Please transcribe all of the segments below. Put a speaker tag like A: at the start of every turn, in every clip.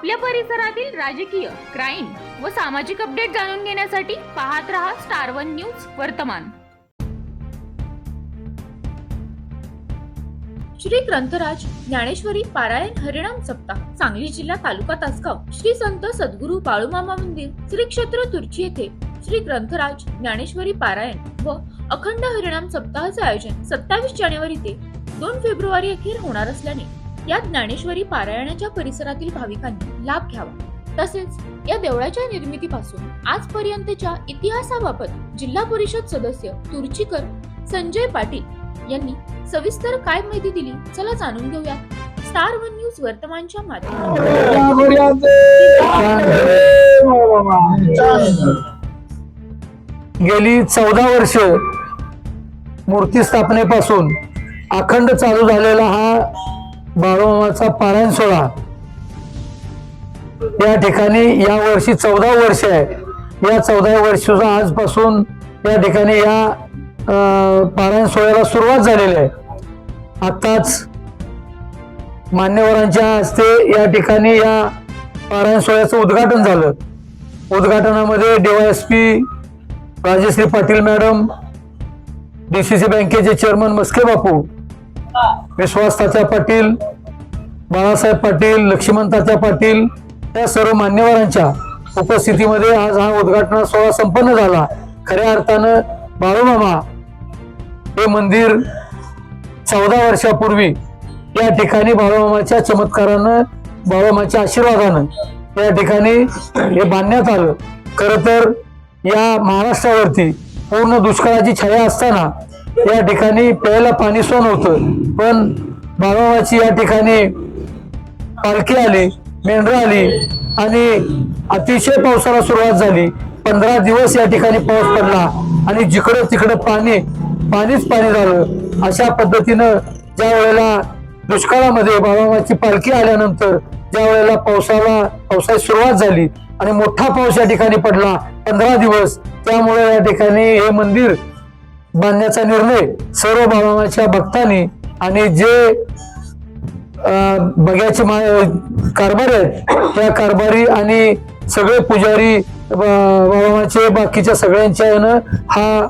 A: आपल्या परिसरातील राजकीय क्राईम व सामाजिक अपडेट जाणून घेण्यासाठी पाहत रहा स्टार वन न्यूज वर्तमान.
B: श्री ग्रंथराज ज्ञानेश्वरी पारायण हरिणाम सप्ताह सांगली जिल्हा तालुका तासगाव. श्री संत सद्गुरू बाळूमामा मंदिर श्री क्षेत्र तुर्ची येथे श्री ग्रंथराज ज्ञानेश्वरी पारायण व अखंड हरिणाम सप्ताहाचे आयोजन सत्तावीस जानेवारी ते दोन फेब्रुवारी अखेर होणार असल्याने या ज्ञानेश्वरी पारायणाच्या परिसरातील भाविकांनी लाभ घ्यावा. तसेच या देवळाच्या निर्मितीपासून आजपर्यंतच्या इतिहासाबाबत जिल्हा परिषद सदस्य तुर्चीकर संजय पाटील यांनी सविस्तर काय माहिती दिली चला जाणून घेऊया स्टार वन न्यूज वर्तमानच्या माध्यमातून.
C: गेली चौदा वर्ष मूर्ती स्थापनेपासून अखंड चालू झालेला हा बाळूमामाचा पारायण सोहळा. या ठिकाणी या वर्षी चौदा वर्ष आहे. या चौदा वर्षाचा आजपासून या ठिकाणी या पारायण सोहळ्याला सुरुवात झालेली आहे. आत्ताच मान्यवरांच्या हस्ते या ठिकाणी या पारायण सोहळ्याचं उद्घाटन झालं. उद्घाटनामध्ये DYSP Rajashri Patil madam D C C बँकेचे चेअरमन मस्के बापू विश्वास पाटील बाळासाहेब पाटील लक्ष्मण पाटील या सर्व मान्यवरांच्या उपस्थितीमध्ये आज हा उद्घाटन सोहळा संपन्न झाला. खऱ्या अर्थानं बाळूमामा हे मंदिर चौदा वर्षापूर्वी या ठिकाणी बाळूमामाच्या चमत्कारानं बाळूमाच्या आशीर्वादानं या ठिकाणी हे बांधण्यात आलं. खरं तर या महाराष्ट्रावरती पूर्ण दुष्काळाची छाया असताना या ठिकाणी प्यायला पाणी सोन होतं. पण बाळूमामाची या ठिकाणी पालखी आली मेंढरा आली आणि अतिशय पावसाला सुरुवात झाली. पंधरा दिवस या ठिकाणी पाऊस पडला आणि जिकडं तिकडं पाणी पाणीच पाणी झालं. अशा पद्धतीनं ज्या वेळेला दुष्काळामध्ये बाळूमामाची पालखी आल्यानंतर ज्या वेळेला पावसाला पावसाची सुरुवात झाली आणि मोठा पाऊस या ठिकाणी पडला पंधरा दिवस त्यामुळे या ठिकाणी हे मंदिर बांधण्याचा निर्णय सर्व बाळूमामाच्या भक्तांनी आणि जे अं, बग्याचे मा कारभारी आहेत त्या कारभारी आणि सगळे पुजारी ब- बाकीच्या सगळ्यांच्या यानं हा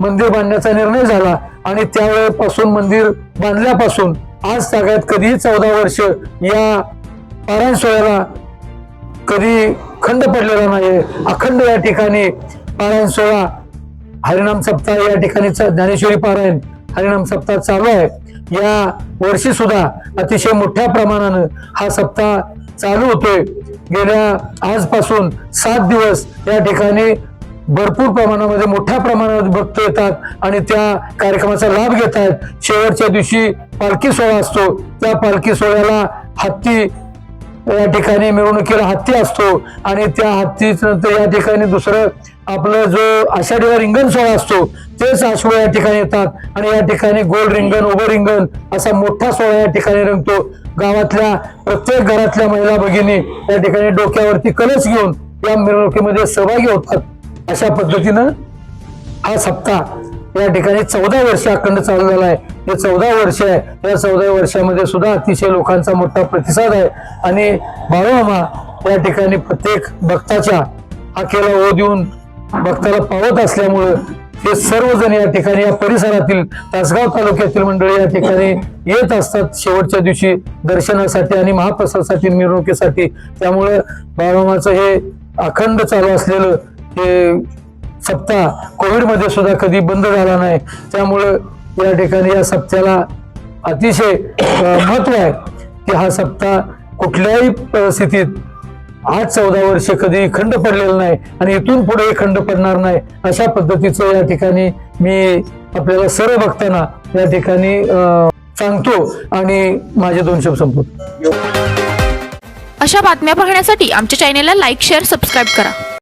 C: मंदिर बांधण्याचा निर्णय झाला आणि त्यावेळेपासून मंदिर बांधल्यापासून आज तागायत कधीही चौदा वर्ष या पारायण सोहळ्याला कधी खंड पडलेला नाही अखंड या ठिकाणी पारायण सोहळा हरिनाम सप्ताह या ठिकाणी ज्ञानेश्वरी पारायण हरिनाम सप्ताह चालू आहे. या वर्षी सुद्धा अतिशय मोठ्या प्रमाणानं हा सप्ताह चालू होतोय. गेल्या आजपासून सात दिवस या ठिकाणी भरपूर प्रमाणामध्ये मोठ्या प्रमाणात भक्त येतात आणि त्या कार्यक्रमाचा लाभ घेत आहेत शेवटच्या दिवशी पालखी सोहळा असतो. त्या पालखी सोहळ्याला हत्ती या ठिकाणी मिरवणुकीला हत्ती असतो आणि त्या हत्तीच नंतर या ठिकाणी दुसरं आपलं जो आषाढीला रिंगण सोहळा असतो तेच आसोळा या ठिकाणी येतात. आणि या ठिकाणी गोल रिंगण उभं रिंगण असा मोठा सोहळा या ठिकाणी रंगतो. गावातल्या प्रत्येक घरातल्या महिला भगिनी या ठिकाणी डोक्यावरती कलश घेऊन या मिरवणुकीमध्ये सहभागी होतात. अशा पद्धतीनं हा सप्ताह या ठिकाणी चौदा वर्ष अखंड चालू झाला आहे. हे चौदा वर्ष आहे. या चौदा वर्षामध्ये सुद्धा अतिशय लोकांचा मोठा प्रतिसाद आहे. आणि बाळूमामा या ठिकाणी प्रत्येक भक्ताच्या हाकेला ओ देऊन भक्ताला पावत असल्यामुळं हे सर्वजण या ठिकाणी या परिसरातील तासगाव तालुक्यातील मंडळी या ठिकाणी येत असतात शेवटच्या दिवशी दर्शनासाठी आणि महाप्रसादासाठी मिरवणुकीसाठी. त्यामुळं बाळूमाचं हे अखंड चालू असलेलं हे सप्ताह. कोविडमध्ये सुद्धा कधी बंद झाला नाही. त्यामुळं या ठिकाणी या सप्त्याला अतिशय महत्त्व आहे की हा सप्ताह कुठल्याही परिस्थितीत आज चौदा वर्ष कधी खंड पडलेला नाही आणि इथून पुढेही खंड पडणार नाही अशा पद्धतीचं या ठिकाणी मी आपल्याला सर्व बघताना या ठिकाणी सांगतो आणि माझे दोन शब्द संपवतो.
A: अशा बातम्या पाहण्यासाठी आमच्या चॅनेलला लाईक शेअर सबस्क्राईब करा.